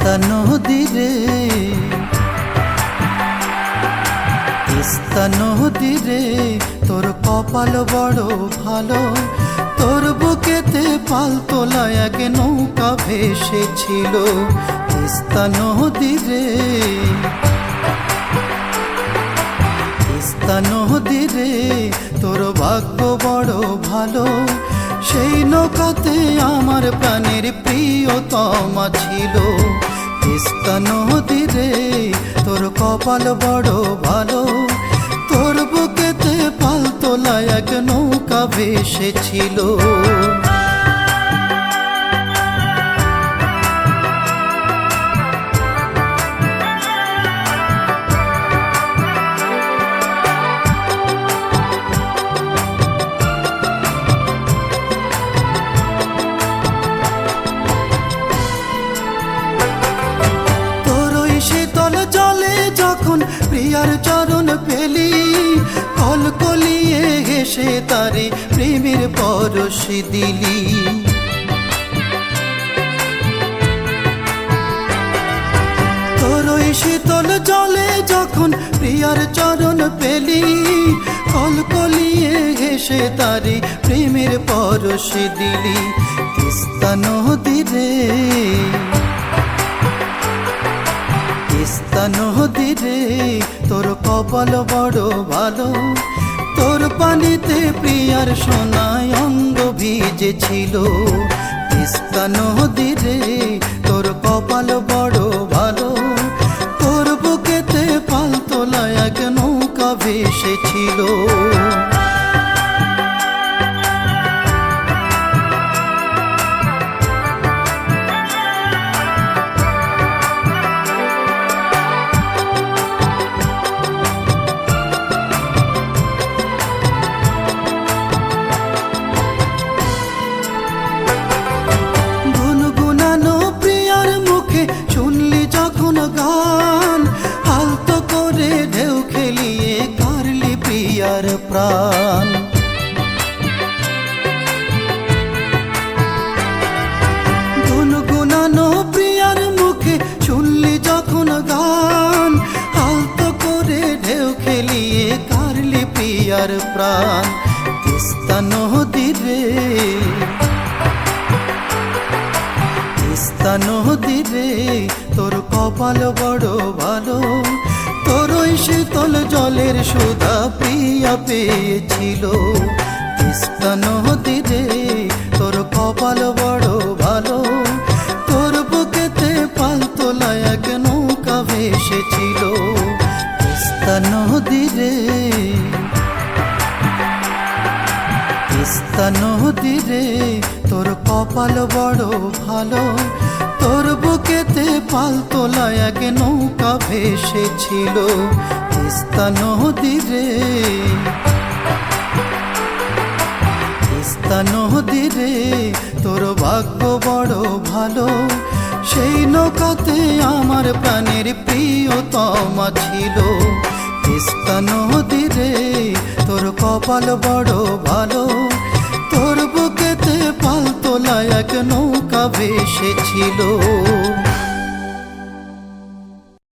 তিস্তা নদী রে। তিস্তা নদী তোর কপাল বড় ভালো। তোর বুকেতে পাল তোলায় এক নৌকা ভেসেছিল। তিস্তা নদী রে। তিস্তা নদী রে, তোর ভাগ্য বড় ভালো। সেই নৌকাতে আমার প্রাণের প্রিয়তমা ছিল। তিস্তা নদী রে, তোর কপাল বড় ভালো। তোর বুকেতে পাল তোলা এক নৌকা ভেসেছিল। প্রিয়ার চরণ পেলি কল কলিয়ে হেসে তারে প্রেমের পরশ দিলি। তোর ওই শীতল জলে যখন প্রিয়ার চরণ পেলি, কল কলিয়ে হেসে তারে প্রেমের পরশ দিলি। তিস্তা নদী রে তিস্তা নদী রে, তোর কপাল বড় ভালো। তোর পানিতে প্রিয়ার সোনায় অঙ্গ ভিজেছিল। তিস্তা নদী রে, তোর কপাল বড় প্রিয়ার প্রাণ তিস্তা নদী রে। তিস্তা নদী রে, তোর কপাল বড় ভালো। তোর ওই শীতল জলের সুধা প্রিয়া পেয়েছিল। তিস্তা নদী রে, তোর কপাল বড় ভালো। তোর বুকেতে পাল তোলা এক নৌকা ভেসেছিল। তিস্তা নদী রে তিস্তা নদী রে তোর কপাল বড় ভালো। তোর বুকেতে পাল তোলা এক নৌকা ভেসেছিল। তিস্তা নদী রে। তিস্তা নদী রে, তোর ভাগ্য বড় ভালো। সেই নৌকাতে আমার প্রাণের প্রিয়তমা ছিল। তিস্তা নদী রে, তোর কপাল বড় ভালো। এক নৌকা ভেসেছিল।